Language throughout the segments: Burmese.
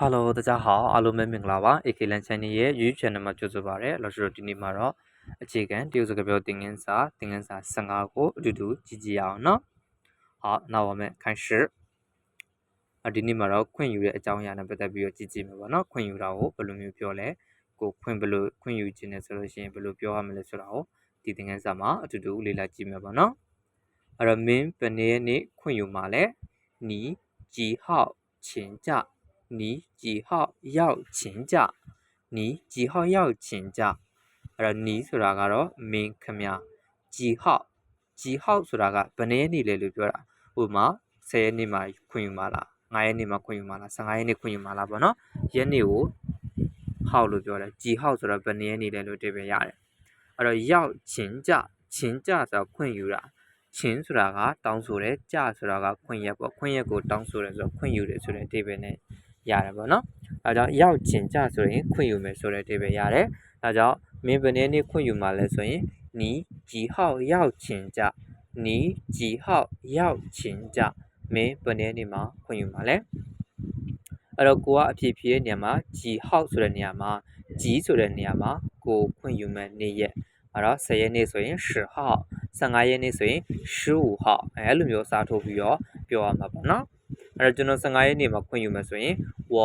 Hello 大家好အားလုံးပဲမင်္ဂလာပါ AK Lan Channel ရဲ့ YouTube Channel မှာကြိုဆိုပါရစေလို့ဆိုတော့ဒီနေ့မှာတော့အခြေခံတရုတ်စကားပြောသင်ခန်းစာသင်ခန်းစာ15ကိုအတူတူကြည့်ကြည့်အောင်နော်好那我们开始အဒီနေ့မှာတော့ခွင့်ယူတဲ့အကြောင်းအရာနဲ့ပတ်သက်ပြီးတော့ကြည့်ကြည့်မှာပေါ့နော်ခွင့်ယူတာကိုဘယ်လိုမျိုးပြောလဲကိုခွင့်ဘယ်လိုခွင့်ယူခြင်းလဲဆိုလို့ရှိရင်ဘယ်လိုပြောရမလဲဆိုတာကိုဒီသင်ခန်းစာမှာအတူတူလေ့လာကြည့်မှာပေါ့နော်အဲ့တော့မင်းဘယ်နေ့နေ့ခွင့်ယူမှာလဲ你几号请假 你几号要请假你几号要请假အဲ့တော့你ဆိုတာကတော့မင်းခမ几号几号ဆိုတာကဘယ်နေ့နေ့လဲလို့ပြောတာဥပမာ10ရက်နေ့မှာခွင့်ယူမှာလား9ရက်နေ့မှာခွင့်ယူမှာလား15ရက်နေ့ခွင့်ယူမှာလားပေါ့နော်ရက်နေ့ကိုဟောက်လို့ပြောတယ်几号ဆိုတော့ဘယ်နေ့နေ့လဲလို့တည်ပြရတယ်အဲ့တော့ရောက်ချင်းကြချင်းကြဆိုတော့ခွင့်ယူတာချင်းဆိုတာကတောင်းဆိုတယ်ကြဆိုတာကခွင့်ရက်ပေါ့ခွင့်ရက်ကိုတောင်းဆိုတယ်ဆိုတော့ခွင့်ယူတယ်ဆိုတဲ့အဓိပ္ပာယ်နဲ့ ရတယ်ပေါ့နော်အဲကြောင့်ရောက်ချင်ကြဆိုရင်ခွင့်ယူမယ်ဆိုတဲ့အဓိပ္ပာယ်ရတယ်အဲကြောင့်မင်းဘယ်နည်းနည်းခွင့်ယူမှာလဲဆိုရင်နီဂျီဟောက်ရောက်ချင်ကြနီဂျီဟောက်ရောက်ချင်ကြမင်းဘယ်နည်းနည်းမှာခွင့်ယူမှာလဲအဲ့တော့ကိုကအဖြစ်ဖြစ်တဲ့နေရာမှာဂျီဟောက်ဆိုတဲ့နေရာမှာဂျီဆိုတဲ့နေရာမှာကိုခွင့်ယူမယ်နေ့ရက်အဲ့တော့10ရက်နေ့ဆိုရင်10ဟောက်15ရက်နေ့ဆိုရင်15ဟောက်အဲလိုမျိုးစားထိုးပြီးတော့ပြောရမှာပေါ့နော် အဲ့တော့ကျွန်တော်15ရက်နေ့မှာခွင့်ယူမယ်ဆိုရင်我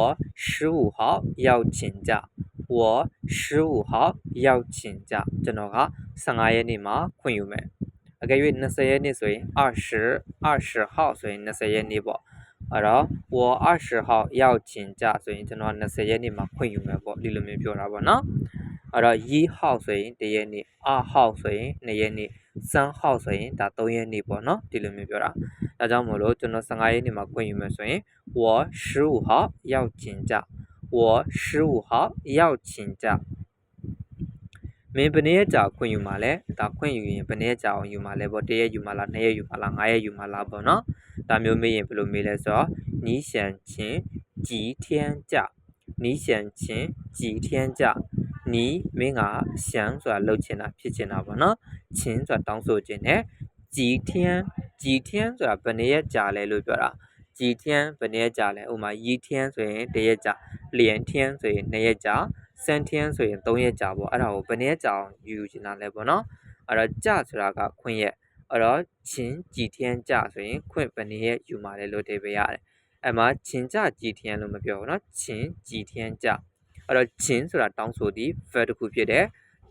15号要请假我15号要请假ကျွန်တော်က15ရက်နေ့မှာခွင့်ယူမယ်အကယ်၍20ရက်နေ့ဆိုရင်20 20号ဆိုရင်20ရက်နေ့ပေါ့အဲ့တော့我20号要请假ဆိုရင်ကျွန်တော်20ရက်နေ့မှာခွင့်ယူမယ်ပေါ့ဒီလိုမျိုးပြောတာပေါ့နော်အဲ့တော့1号ဆိုရင်1ရက်နေ့2号ဆိုရင်2ရက်နေ့3号ဆိုရင်ဒါ3ရက်နေ့ပေါ့နော်ဒီလိုမျိုးပြောတာ ဒါကြောင့်မို့လို့ကျွန်တော်15ရက်နေ့မှာခွင့်ယူမယ်ဆိုရင်我15号要请假我15号要请假မင်းဘယ်နည်းကြာခွင့်ယူမှာလဲဒါခွင့်ယူရင်ဘယ်နည်းကြာအောင်ယူမှာလဲပေါ့တရက်ယူမှာလားနှစ်ရက်ယူမှာလားငါးရက်ယူမှာလားပေါ့နော်ဒါမျိုးမေးရင်ဘယ်လိုမေးလဲဆိုတော့你想请几天假你想请几天假你မင်းက想ဆိုတာလှုပ်ချင်တာဖြစ်ချင်တာပေါ့နော်ချင်းဆိုတာတောင်းဆိုခြင်းနဲ့几 ဂျီထင်းဆိုတာဘယ်နှရက်ကြာလဲလို့ပြောတာဂျီထင်းဘယ်နှရက်ကြာလဲဥပမာရီထင်းဆိုရင်တစ်ရက်ကြာလျံထင်းဆိုရင်နှစ်ရက်ကြာစန်ထင်းဆိုရင်သုံးရက်ကြာပေါ့အဲ့ဒါကိုဘယ်နှရက်ကြာအောင်ယူယူချင်တာလဲပေါ့နော်အဲ့တော့ကြာဆိုတာကခွင့်ရက်အဲ့တော့ချင်းဂျီထင်းကြာဆိုရင်ခွင့်ဘယ်နှရက်ယူမှာလဲလို့အဓိပ္ပာယ်ရတယ်အဲ့မှာချင်းကြကြည်ထင်းလို့မပြောဘူးเนาะချင်းကြည်ထင်းကြအဲ့တော့ချင်းဆိုတာတောင်းဆိုသည် verb တစ်ခုဖြစ်တယ်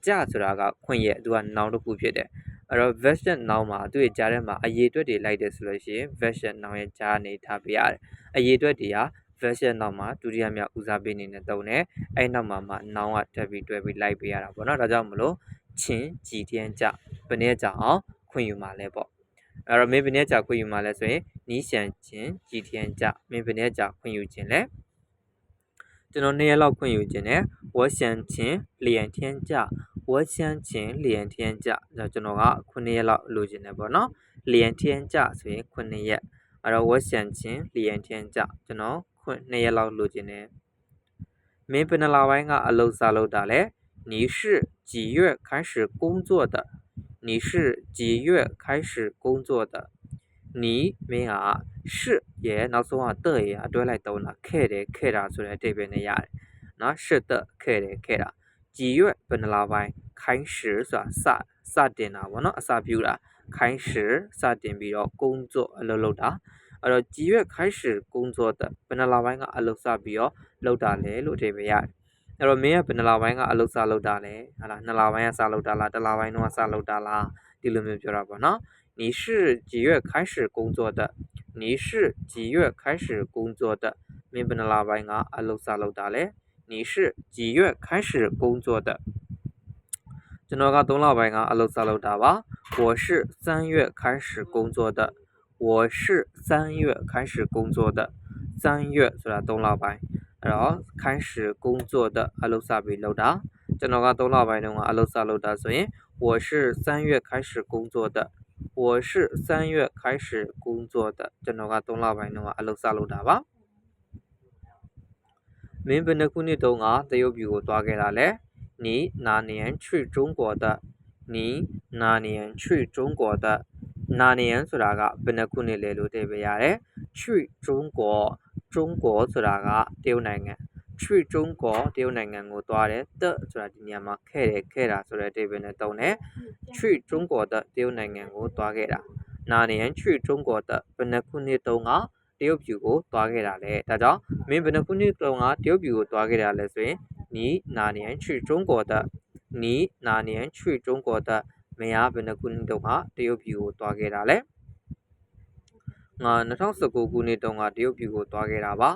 ကြဆိုတာကခွင့်ရဲ့သူက noun တစ်ခုဖြစ်တယ် အဲ့တော့ version now မှာသူ့ရဲ့ကြားထဲမှာအရေးအတွက်တွေလိုက်တယ်ဆိုလို့ရှိရင် version now ရဲ့ကြားအနေထားပြရတယ်အရေးအတွက်တွေက version နောက်မှာဒုတိယမြောက်ဦးစားပေးနေနဲ့တုံးတယ်အဲ့နောက်မှာမှ now ကတက်ပြီးတွဲပြီးလိုက်ပေးရတာပေါ့နော်ဒါကြောင့်မလို့ချင်းကြည်တန်းကြဘယ်နဲ့ကြအောင်ခွင့်ယူမှာလဲပေါ့အဲ့တော့မင်းဘယ်နဲ့ကြခွင့်ယူမှာလဲဆိုရင်နီးရှန်ချင်းကြည်တန်းကြမင်းဘယ်နဲ့ကြခွင့်ယူခြင်းလဲကျွန်တော်နှစ်ရက်လောက်ခွင့်ယူခြင်းနဲ့ဝက်ရှန်ချင်းလျံထင်းကြ 请两天假我想请两天假ကျွန်တော်က9ရက်လောက်လိုချင်တယ်ပေါ့နော်两天假ဆိုရင်9ရက်အဲ့တော့我想请两天假ကျွန်တော်ခွင့်2ရက်လောက်လိုချင်တယ်မင်းဘယ်နှလပိုင်းကအလုပ်စားလုပ်တာလဲ你是几月开始工作的你是几月开始工作的你မင်းက是ရဲ့နောက်ဆုံးက的ရဲ့အတွဲလိုက်သုံးတာခဲ့တယ်ခဲ့တာဆိုတဲ့အဓိပ္ပာယ်နဲ့ရတယ်နော်是的ခဲ့တယ်ခဲ့တာ 几月ဘယ်နှလပိုင်း开始ဆိုတာစစတင်တာပေါ့နော်အစပြုတာ开始စတင်ပြီးတော့工作အလုပ်လုပ်တာအဲ့တော့ကြည်ရွက်ခိုင်းရှိ工作的ဘယ်နှလပိုင်းကအလုပ်စပြီးတော့လုပ်တာလဲလို့အဓိပ္ပာယ်ရတယ်အဲ့တော့မင်းကဘယ်နှလပိုင်းကအလုပ်စလုပ်တာလဲဟာလားနှစ်လပိုင်းကစလုပ်တာလားတစ်လပိုင်းတော့စလုပ်တာလားဒီလိုမျိုးပြောတာပေါ့နော်你是几月开始工作的你是几月开始工作的မင်းဘယ်နှလပိုင်းကအလုပ်စလုပ်တာလဲ 你是几月开始工作的ကျွန်တော်က3လပိုင်းကအလုပ်စလုပ်တာပါ我是3月开始工作的我是三月开始工作的三月ဆိုတာ3လပိုင်းအဲ့တော့开始工作的အလုပ်စပြီးလုပ်တာကျွန်တော်က3လပိုင်းတုန်းကအလုပ်စလုပ်တာဆိုရင်我是三月开始工作的我是三月开始工作的ကျွန်တော်က3လပိုင်းတုန်းကအလုပ်စလုပ်တာပါ မင်းဘယ်နှခုနှစ်တုန်းကတရုတ်ပြည်ကိုသွားခဲ့တာလဲနီနာနီယန်ချွေတုံးကောတဲ့နီနာနီယန်ချွေတုံးကောတဲ့နာနီယန်ဆိုတာကဘယ်နှခုနှစ်လဲလို့တည်ပြရတယ်ချွေတုံးကောတုံးကောဆိုတာကတရုတ်နိုင်ငံချွေတုံးကောတရုတ်နိုင်ငံကိုသွားတယ်တဲ့ဆိုတာဒီနေရာမှာခဲ့တယ်ခဲ့တာဆိုတဲ့အဓိပ္ပာယ်နဲ့တုံးတယ်ချွေတုံးကောတဲ့တရုတ်နိုင်ငံကိုသွားခဲ့တာနာနီယန်ချွေတုံးကောတဲ့ဘယ်နှခုနှစ်တုန်းက တရုတ်ပြည်ကိုသွားခဲ့တာလဲဒါကြောင့်မင်းဘယ်နှခုနှစ်တုန်းကတရုတ်ပြည်ကိုသွားခဲ့တာလဲဆိုရင်你哪年去中国的你哪年去中国的မင်းကဘယ်နှခုနှစ်တုန်းကတရုတ်ပြည်ကိုသွားခဲ့တာလဲငါ2019ခုနှစ်တုန်းကတရုတ်ပြည်ကိုသွားခဲ့တာပါ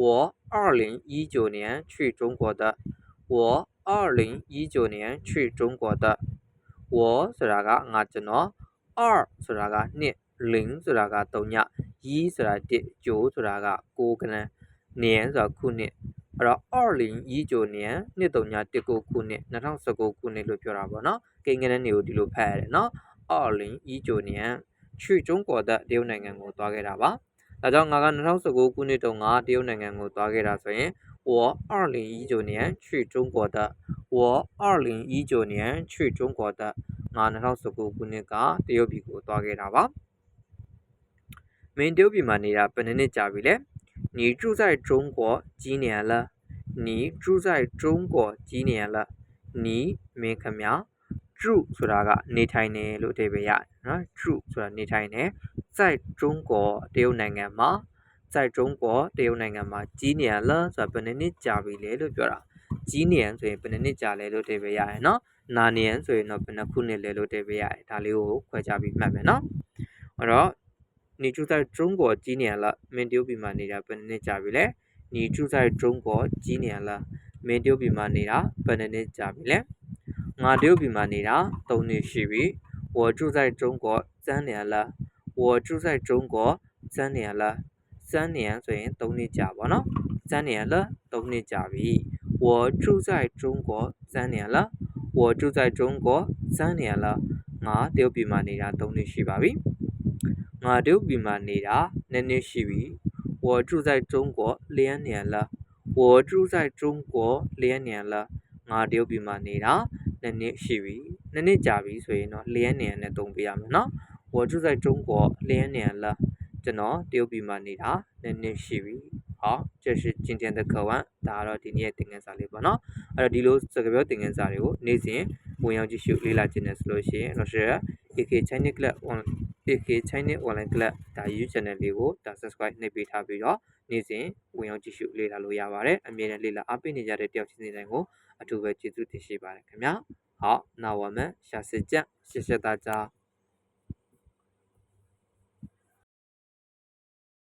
我2019年去中国的我2019年去中国的我ဆိုတာကငါကျွန်တော်2ဆိုတာက2 0ဆိုတာက3ည1ဆိုတာ1ကျိုးဆိုတာက6ကနန်း年ဆိုတာခုနှစ်အဲ့တော့2019年နှစ်3ည19ခုနှစ်2019ခုနှစ်လို့ပြောတာပေါ့နော်ကိန်းကနန်းတွေကိုဒီလိုဖတ်ရတယ်နော်2019年去中国的တရုတ်နိုင်ငံကိုသွားခဲ့တာပါဒါကြောင့်ငါက2019ခုနှစ်တုန်းကတရုတ်နိုင်ငံကိုသွားခဲ့တာဆိုရင်我2019年去中国的我2019年去中国的ငါ2019ခုနှစ်ကတရုတ်ပြည်ကိုသွားခဲ့တာပါ မင်းတရုတ်ပြည်မှာနေတာဘယ်နှစ်နှစ်ကြာပြီလဲ你住在中国几年了你住在中国几年了你မင်းခမ住ဆိုတာကနေထိုင်တယ်လို့အဓိပ္ပာယ်ရတယ်နော်住ဆိုတာနေထိုင်တယ်在中国တရုတ်နိုင်ငံမှာ在中国တရုတ်နိုင်ငံမှာကြီးနေရလားဆိုတာဘယ်နှစ်နှစ်ကြာပြီလဲလို့ပြောတာကြီးနေရဆိုရင်ဘယ်နှစ်နှစ်ကြာလဲလို့အဓိပ္ပာယ်ရတယ်နော်နာနေရဆိုရင်တော့ဘယ်နှခုနှစ်လဲလို့အဓိပ္ပာယ်ရတယ်ဒါလေးကိုခွဲခြားပြီးမှတ်မယ်နော်အဲ့တော့ 你住在中国几年了မင်းတရုတ်ပြည်မှာနေတာဘယ်နှစ်နှစ်ကြာပြီလဲ你住在中国几年了မင်းတရုတ်ပြည်မှာနေတာဘယ်နှစ်နှစ်ကြာပြီလဲငါတရုတ်ပြည်မှာနေတာ3နှစ်ရှိပြီ我住在中国3年了我住在中国3年了3年ဆိုရင်3နှစ်ကြာပါတော့3年了3နှစ်ကြာပြီ我住在中国3年了我住在中国3年了ငါတရုတ်ပြည်မှာနေတာ3နှစ်ရှိပါပြီ ငါတို့ပြည်မှာနေတာနည်းနည်းရှိပြီ我住在中国两年了我住在中国两年了ငါတို့ပြည်မှာနေတာနည်းနည်းရှိပြီနည်းနည်းကြာပြီဆိုရင်တော့လျံနေရနဲ့တုံးပေးရမယ်နော်我住在中国两年了ကျွန်တော်တရုတ်ပြည်မှာနေတာနည်းနည်းရှိပြီ好，这是今天的课文，大家今天听个啥哩吧？喏，啊，第六这个表听个啥哩？哦，你先不要去修理啦，今天是老师，老师，也可以请你过来，我。င်းနဲ့ဆိုလို့ရှိရင်တော့是 AK Chinese Club on AK Chinese Online Club ဒါ YouTube channel လေးကိုဒါ subscribe နှိပ်ပေးထားပြီးတော့နေ့စဉ်ဝင်ရောက်ကြည့်ရှုလေ့လာလို့ရပါတယ်အမြဲတမ်းလေ့လာအားပေးနေကြတဲ့တယောက်ချင်းစီတိုင်းကိုအထူးပဲကျေးဇူးတင်ရှိပါတယ်ခင်ဗျာ好那我们下次见谢谢大家